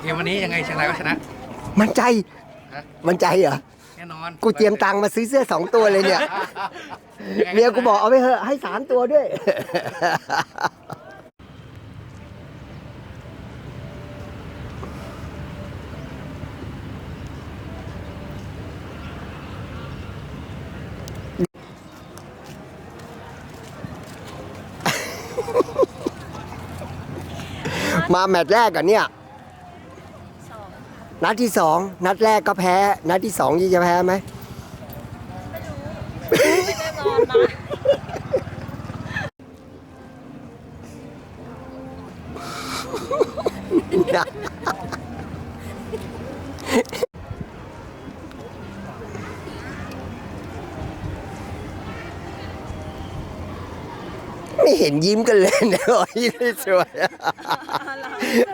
เกมวันนี้ยังไงเชียงรายก็ชนะ มันใจฮะมันใจเหรอ แน่นอนกูเตรียมตังค์มาซื้อเสื้อสองตัวเลยเนี่ยยังไงเมียกูบอกเอาไปเถอะให้สามตัวด้วย มาแมตช์แรกกันเนี่ยนัดที่สองนัดแรกก็แพ้ นัดที่สองยี่จะแพ้ไหมไม่เห็นยิ้มกันเลยนะโอ้ยนี่สวยอะ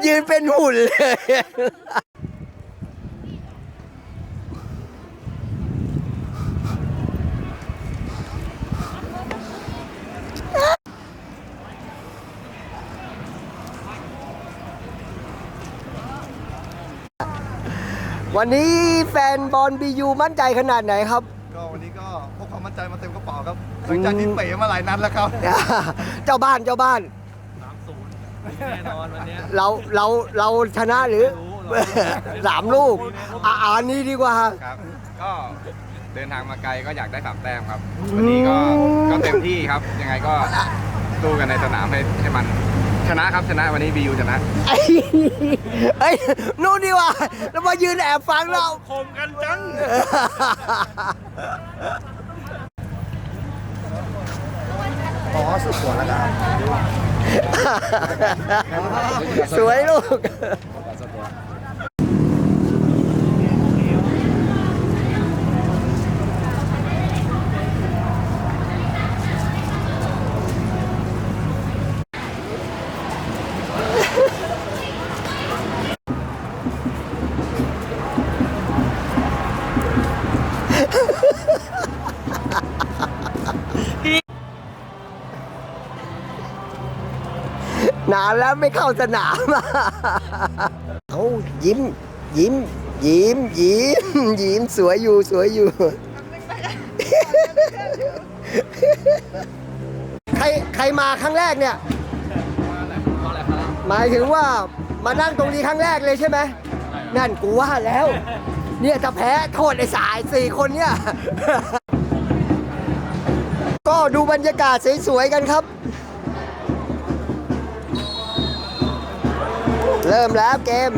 ยืนเป็นหุ่นเลย วันนี้แฟนบอลบียูมั่นใจขนาดไหนครับ ก็วันนี้ก็พกความมั่นใจมาเต็มกระเป๋าครับ หลังจากที่เป๋มาหลายนัดแล้วครับ เจ้าบ้านเจ้าบ้าน แน่นอนวันนี้เราเราเราชนะหรือสามลูกอะอ่านนี้ดีกว่า ครับ ก็เดินทางมาไกลก็อยากได้สามแต้มครับ วันนี้ก็ก็เต็มที่ครับ ยังไงก็สู้กันในสนามให้ให้มัน ชนะครับชนะวันนี้บียูชนะ ไอ้ไอ้ยนู่นดีกว่าแล้วมายืนแอบฟังเรา คมกันจัง อ๋อสุดหัวแล้วครับ สวยลูก นานแล้วไม่เข้าสนามเอายิ้ม ยิ้ม ยิ้ม ยิ้ม ยิ้มสวยอยู่สวยอยู่ ใครใครมาครั้งแรกเนี่ย หมายถึงว่ามานั่งตรงนี้ครั้งแรกเลยใช่ไหม นั่นกูว่าแล้ว เนี่ยจะแพ้โทษไอ้สายสี่คนเนี่ย ก็ดูบรรยากาศสวยๆกันครับ เริ่มแล้วเกม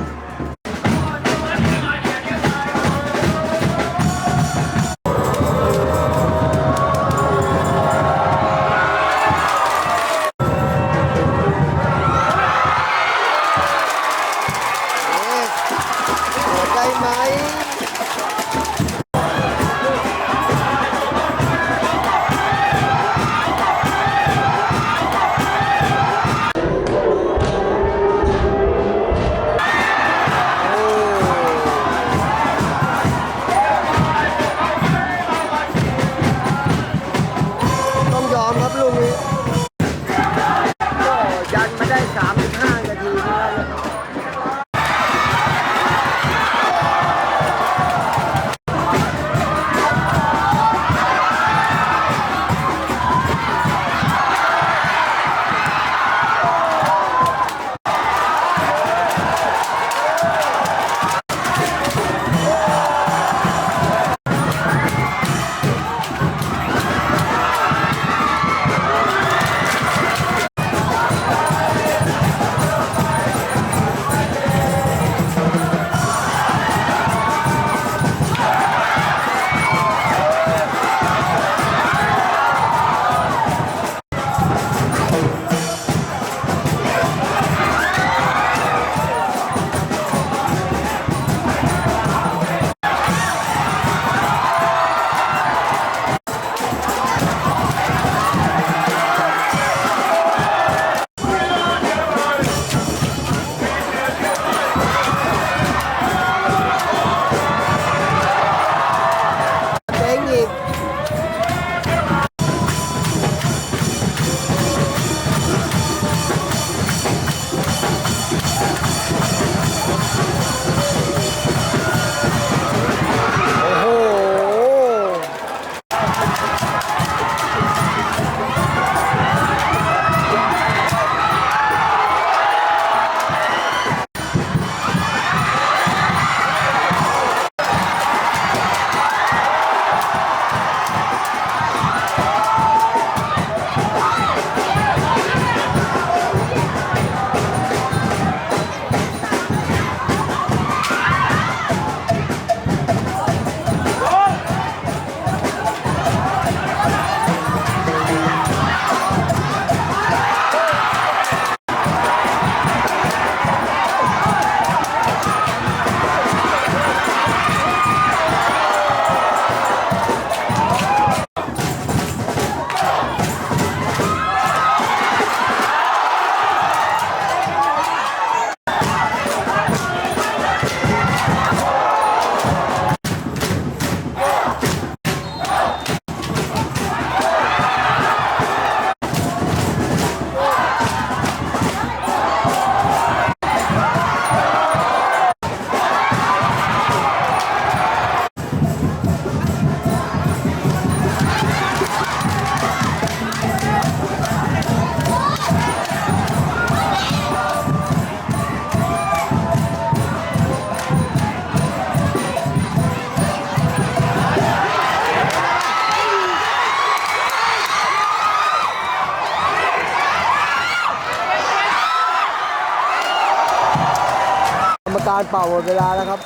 การเป่าหมดเวลาแล้วครับ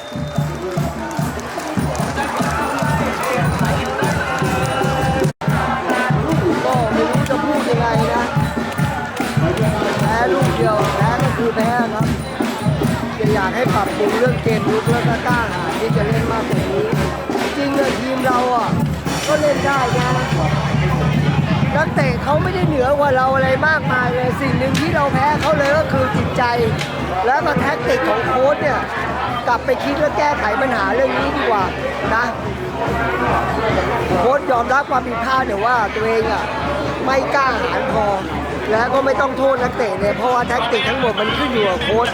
ก็ไม่รู้จะพูดยังไงนะแพ้ลูกเดียวแพ้ก็คือแพ้ครับจะอยากให้ปรับปรุงเรื่องเกมลุกแล้วก็กล้าหาญที่จะเล่นมากกว่านี้จริงๆเลยทีมเราอะก็เล่นได้นะนักเตะเขาไม่ได้เหนือกว่าเราอะไรมากมายเลยสิ่งหนึ่งที่เราแพ้เขาเลยก็คือจิตใจ แล้วก็แท็กติกของโค้ชเนี่ย กลับไปคิดและแก้ไขปัญหาเรื่องนี้ดีกว่านะโค้ชยอมรับความผิดพลาดเนี่ยว่าตัวเองอะไม่กล้าหาญพอ แล้วก็ไม่ต้องโทษนักเตะเนี่ยเพราะว่าแท็กติกทั้งหมดมันขึ้นอยู่กับโค้ช